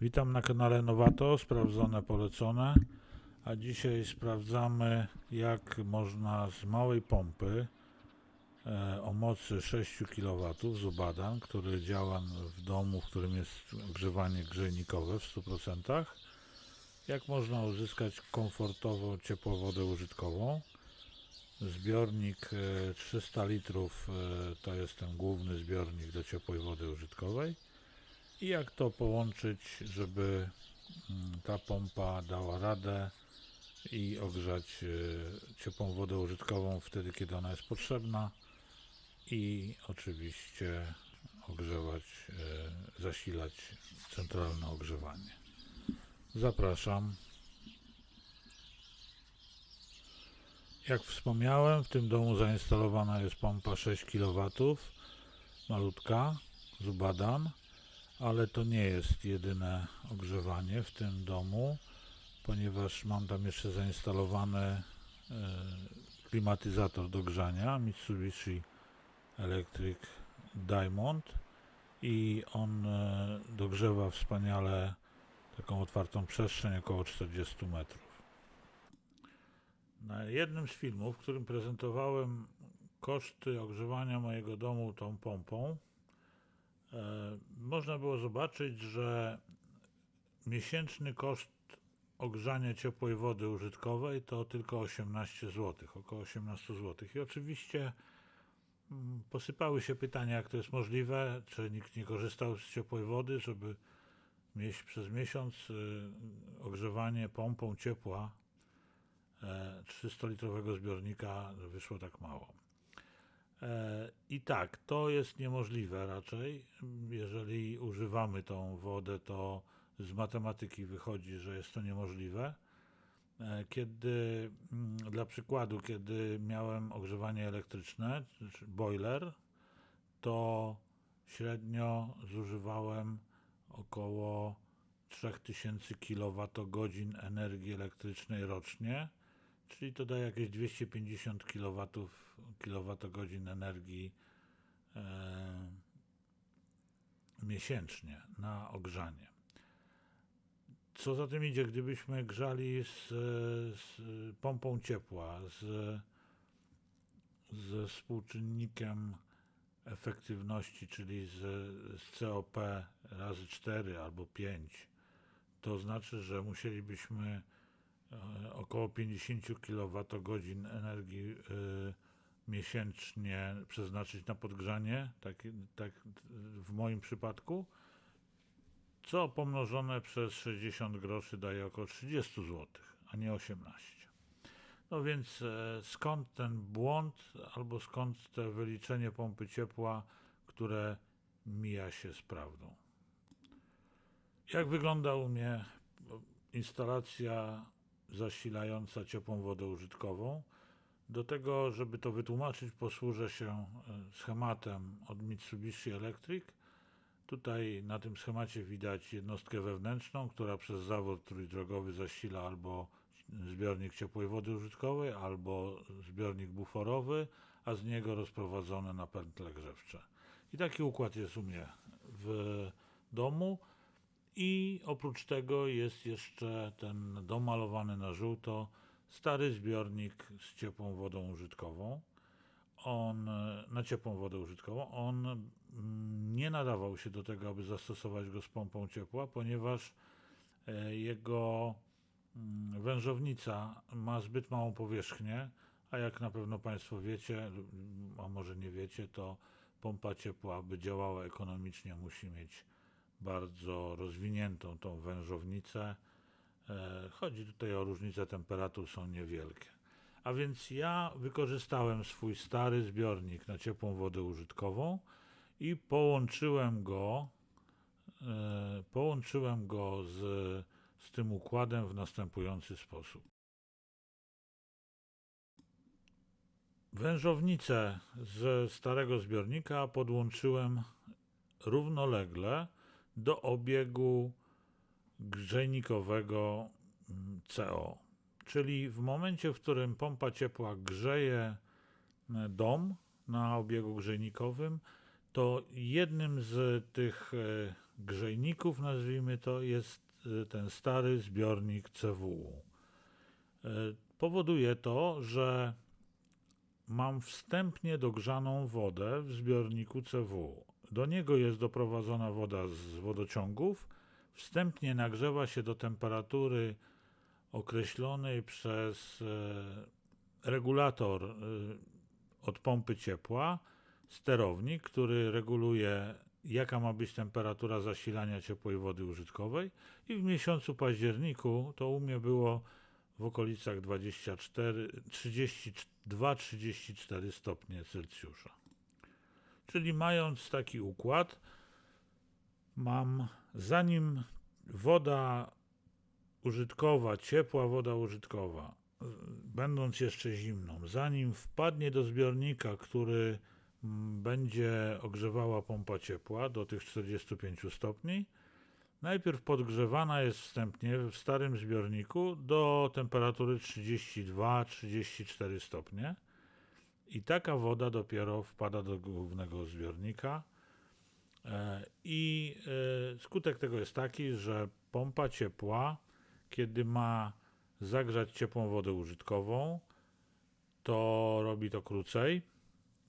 Witam na kanale Nowato, sprawdzone, polecone. A dzisiaj sprawdzamy, jak można z małej pompy e, o mocy 6 kW z Ubadan, który działa w domu, w którym jest ogrzewanie grzejnikowe w 100%, jak można uzyskać komfortową, ciepłą wodę użytkową. Zbiornik e, 300 litrów e, to jest ten główny zbiornik do ciepłej wody użytkowej. I jak to połączyć, żeby mm, ta pompa dała radę i ogrzać e, ciepłą wodę użytkową wtedy, kiedy ona jest potrzebna i oczywiście ogrzewać, e, zasilać centralne ogrzewanie. Zapraszam. Jak wspomniałem, w tym domu zainstalowana jest pompa 6 kW, malutka, z ale to nie jest jedyne ogrzewanie w tym domu, ponieważ mam tam jeszcze zainstalowany e, klimatyzator do grzania Mitsubishi Electric Diamond i on e, dogrzewa wspaniale taką otwartą przestrzeń około 40 metrów. Na jednym z filmów, w którym prezentowałem koszty ogrzewania mojego domu tą pompą, można było zobaczyć, że miesięczny koszt ogrzania ciepłej wody użytkowej to tylko 18 zł, około 18 zł. I oczywiście mm, posypały się pytania, jak to jest możliwe, czy nikt nie korzystał z ciepłej wody, żeby mieć przez miesiąc y, ogrzewanie pompą ciepła e, 300-litrowego zbiornika wyszło tak mało. I tak, to jest niemożliwe raczej. Jeżeli używamy tą wodę, to z matematyki wychodzi, że jest to niemożliwe. E, Kiedy, mm, dla przykładu, kiedy miałem ogrzewanie elektryczne, czy boiler, to średnio zużywałem około 3000 kWh energii elektrycznej rocznie czyli to daje jakieś 250 kW, kWh energii e, miesięcznie na ogrzanie. Co za tym idzie, gdybyśmy grzali z, z pompą ciepła, z, ze współczynnikiem efektywności, czyli z, z COP razy 4 albo 5, to znaczy, że musielibyśmy e, około 50 kWh energii e, miesięcznie przeznaczyć na podgrzanie, tak, tak w moim przypadku, co pomnożone przez 60 groszy daje około 30 zł, a nie 18. No więc e, skąd ten błąd, albo skąd to wyliczenie pompy ciepła, które mija się z prawdą? Jak wygląda u mnie instalacja zasilająca ciepłą wodę użytkową? Do tego, żeby to wytłumaczyć, posłużę się e, schematem od Mitsubishi Electric. Tutaj na tym schemacie widać jednostkę wewnętrzną, która przez zawór trójdrogowy zasila albo zbiornik ciepłej wody użytkowej, albo zbiornik buforowy, a z niego rozprowadzone na pętle grzewcze. I taki układ jest u mnie w domu. I oprócz tego jest jeszcze ten domalowany na żółto stary zbiornik z ciepłą wodą użytkową. On na ciepłą wodę użytkową. On mm, nie nadawał się do tego, aby zastosować go z pompą ciepła, ponieważ e, jego mm, wężownica ma zbyt małą powierzchnię, a jak na pewno Państwo wiecie, a może nie wiecie, to pompa ciepła, aby działała ekonomicznie, musi mieć bardzo rozwiniętą tą wężownicę. E, Chodzi tutaj o różnice temperatur, są niewielkie. A więc ja wykorzystałem swój stary zbiornik na ciepłą wodę użytkową i połączyłem go, e, połączyłem go z, z tym układem w następujący sposób. Wężownicę ze starego zbiornika podłączyłem równolegle do obiegu grzejnikowego mm, CO. Czyli w momencie, w którym pompa ciepła grzeje e, dom na obiegu grzejnikowym, to jednym z tych e, grzejników, nazwijmy to, jest y, ten stary zbiornik CWU. Y, Powoduje to, że mam wstępnie dogrzaną wodę w zbiorniku CW. Do niego jest doprowadzona woda z wodociągów. Wstępnie nagrzewa się do temperatury określonej przez e, regulator e, od pompy ciepła, sterownik, który reguluje jaka ma być temperatura zasilania ciepłej wody użytkowej i w miesiącu październiku to u mnie było w okolicach 24, 32-34 stopnie Celsjusza. Czyli mając taki układ, mam zanim woda użytkowa, ciepła woda użytkowa, będąc jeszcze zimną, zanim wpadnie do zbiornika, który mm, będzie ogrzewała pompa ciepła do tych 45 stopni, Najpierw podgrzewana jest wstępnie w starym zbiorniku do temperatury 32-34 stopnie i taka woda dopiero wpada do głównego zbiornika. E, I e, skutek tego jest taki, że pompa ciepła, kiedy ma zagrzać ciepłą wodę użytkową, to robi to krócej,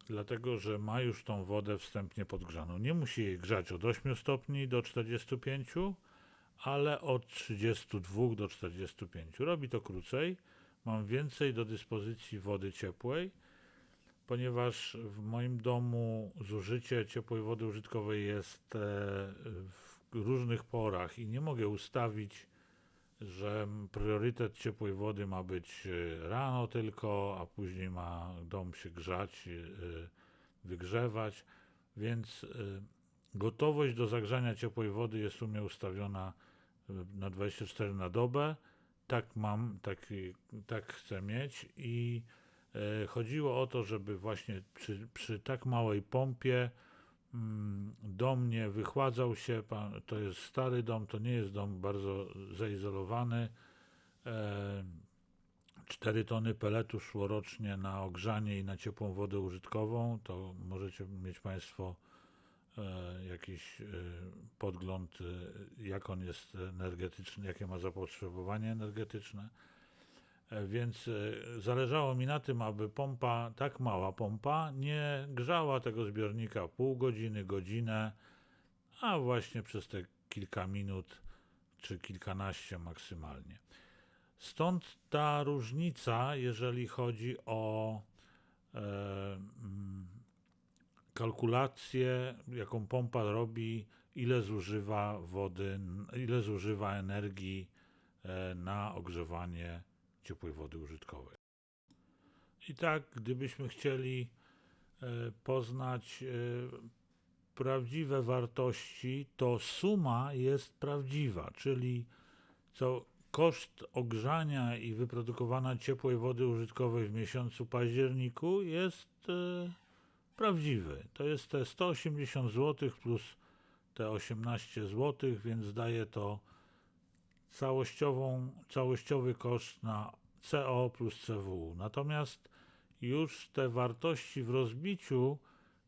dlatego że ma już tą wodę wstępnie podgrzaną. Nie musi jej grzać od 8 stopni do 45, ale od 32 do 45. Robi to krócej. Mam więcej do dyspozycji wody ciepłej, ponieważ w moim domu zużycie ciepłej wody użytkowej jest e, w różnych porach i nie mogę ustawić, że priorytet ciepłej wody ma być e, rano tylko, a później ma dom się grzać, e, wygrzewać, więc gotowość do zagrzania ciepłej wody jest u mnie ustawiona na 24 na dobę. Tak mam, tak, tak chcę mieć i chodziło o to, żeby właśnie przy, przy tak małej pompie mm, do mnie wychładzał się, pan, to jest stary dom, to nie jest dom bardzo zaizolowany. E, 4 tony peletu szło rocznie na ogrzanie i na ciepłą wodę użytkową. To możecie mieć Państwo e, jakiś e, podgląd, e, jak on jest energetyczny, jakie ma zapotrzebowanie energetyczne. E, Więc e, zależało mi na tym, aby pompa, tak mała pompa, nie grzała tego zbiornika pół godziny, godzinę, a właśnie przez te kilka minut czy kilkanaście maksymalnie. Stąd ta różnica, jeżeli chodzi o e, mm, kalkulację, jaką pompa robi, ile zużywa wody, ile zużywa energii e, na ogrzewanie ciepłej wody użytkowej. I tak, gdybyśmy chcieli e, poznać e, prawdziwe wartości, to suma jest prawdziwa, czyli co koszt ogrzania i wyprodukowania ciepłej wody użytkowej w miesiącu październiku jest e, prawdziwy. To jest te 180 zł plus te 18 zł, więc daje to całościową, całościowy koszt na CO plus CW. Natomiast już te wartości w rozbiciu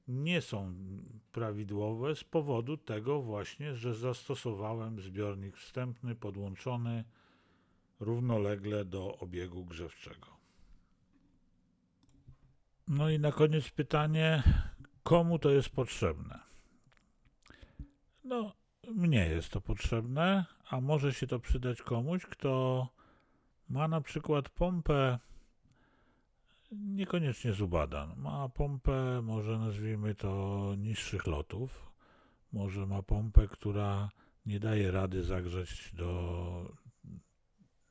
nie są prawidłowe z powodu tego właśnie, że zastosowałem zbiornik wstępny podłączony równolegle do obiegu grzewczego. No i na koniec pytanie, komu to jest potrzebne? No, mnie jest to potrzebne, a może się to przydać komuś, kto ma na przykład pompę niekoniecznie z ubadan. Ma pompę, może nazwijmy to niższych lotów. Może ma pompę, która nie daje rady zagrzeć do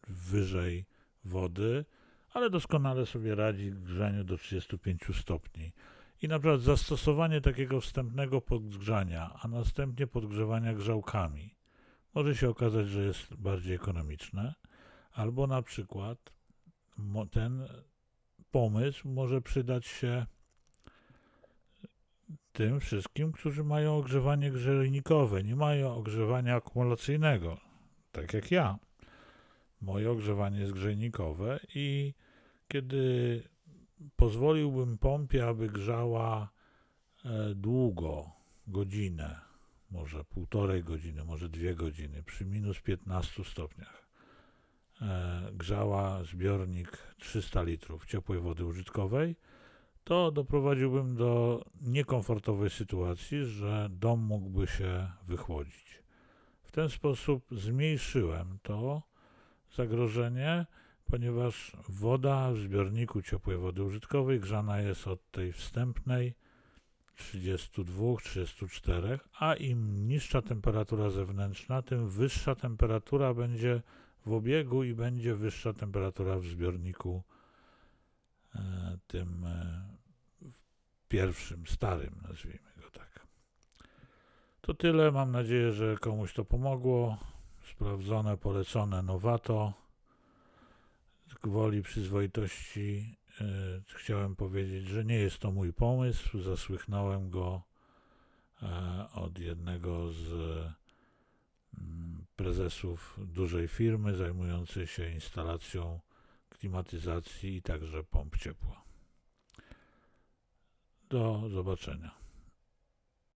wyżej wody, ale doskonale sobie radzi w grzaniu do 35 stopni. I na przykład zastosowanie takiego wstępnego podgrzania, a następnie podgrzewania grzałkami może się okazać, że jest bardziej ekonomiczne, albo na przykład ten pomysł może przydać się tym wszystkim, którzy mają ogrzewanie grzejnikowe, nie mają ogrzewania akumulacyjnego, tak jak ja. Moje ogrzewanie jest grzejnikowe i kiedy pozwoliłbym pompie, aby grzała e, długo, godzinę, może półtorej godziny, może dwie godziny przy minus 15 stopniach e, grzała zbiornik 300 litrów ciepłej wody użytkowej, to doprowadziłbym do niekomfortowej sytuacji, że dom mógłby się wychłodzić. W ten sposób zmniejszyłem to zagrożenie, ponieważ woda w zbiorniku ciepłej wody użytkowej grzana jest od tej wstępnej 32-34, a im niższa temperatura zewnętrzna, tym wyższa temperatura będzie w obiegu i będzie wyższa temperatura w zbiorniku e, tym e, pierwszym, starym, nazwijmy go tak. To tyle. Mam nadzieję, że komuś to pomogło. Sprawdzone, polecone, nowato. Gwoli przyzwoitości chciałem powiedzieć, że nie jest to mój pomysł. Zasłychnąłem go e, od jednego z mm, prezesów dużej firmy zajmującej się instalacją klimatyzacji i także pomp ciepła. Do zobaczenia.